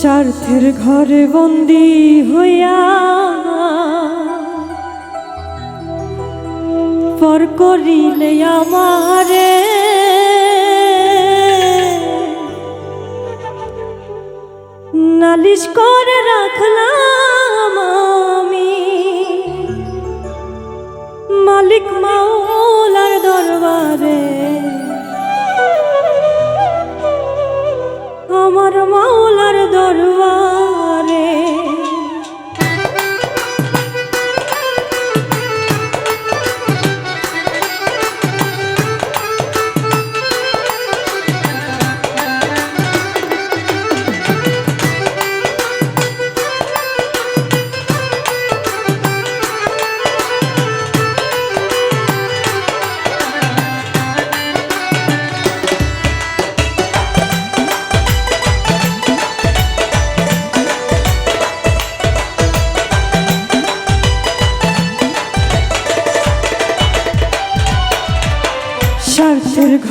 স্বার্থের ঘরে বন্দি হইয়া পর করিলে আমারে নালিশ করে রাখলাম আমি। মালিক মাওলার দরবারে আমার মাওলার দরবারে।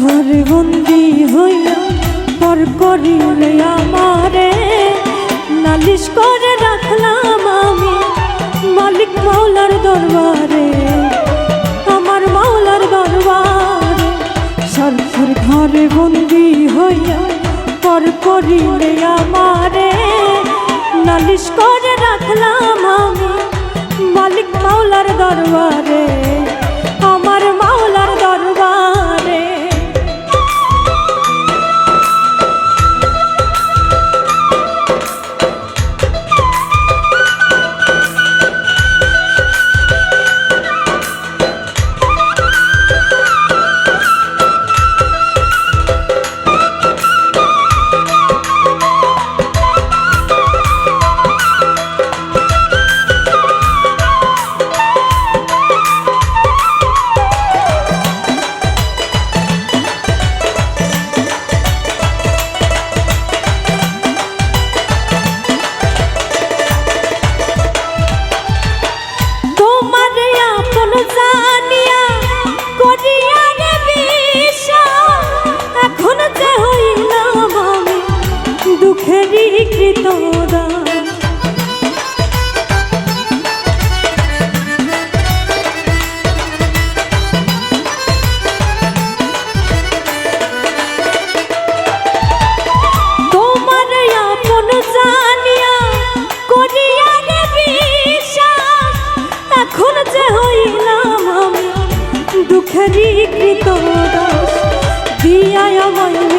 ঘরে বন্দি হইয়া পর করিলে আমারে। নালিশ করে রাখলাম আমি মালিক মাওলার দরবারে, আমার মাওলার দরবারে। স্বার্থের ঘরে বন্দি হইয়া পর করিলে আমারে। নালিশ করে রাখলাম আমি মালিক মাওলার দরবারে। দিয়ায়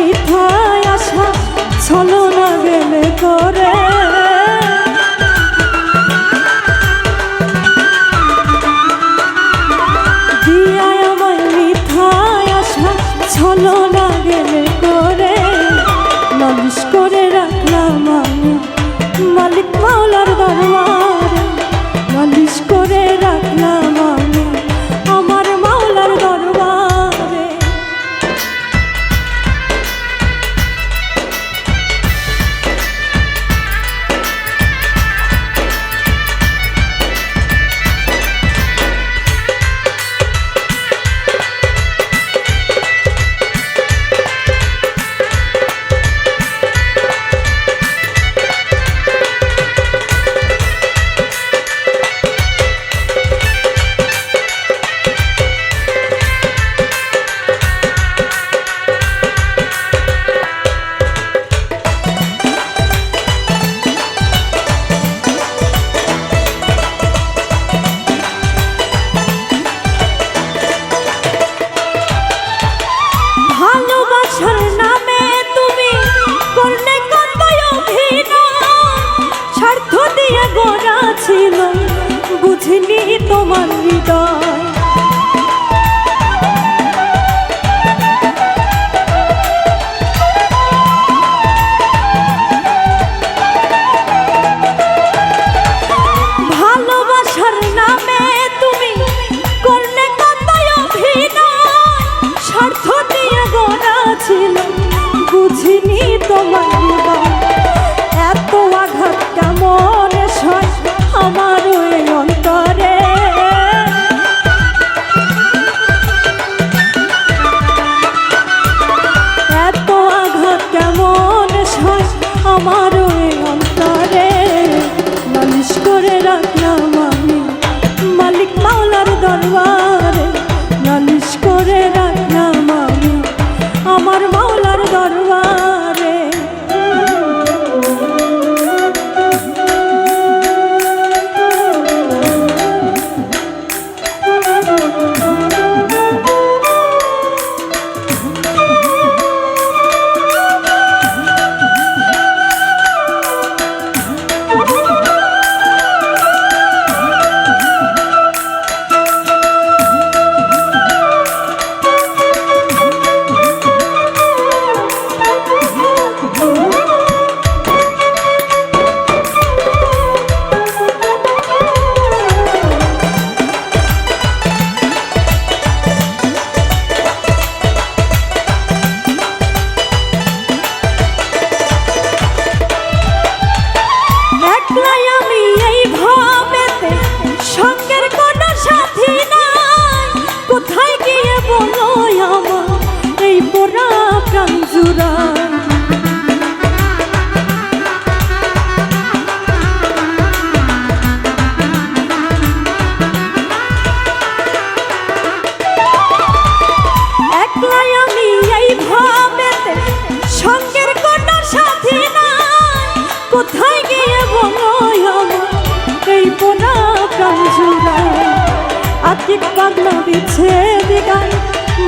আতিক পাগলা বিছে দিগায়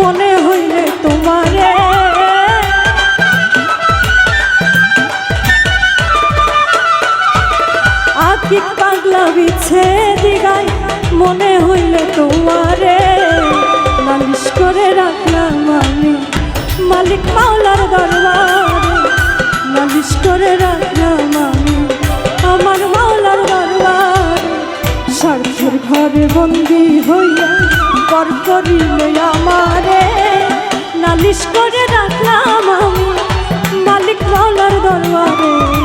মনে হইলে তোমারে। আতিক পাগলা বিছে দিগায় মনে হইলে তোমারে। নালিশ করে রাখলাম আমি মালিক মাওলার দরবারে। নালিশ করে রাখলাম আমি আমার ঘরে বন্দি হইয়া পর করিল আমারে নালিশ করে রাখলাম আমি মালিক মাওলার দরবারে।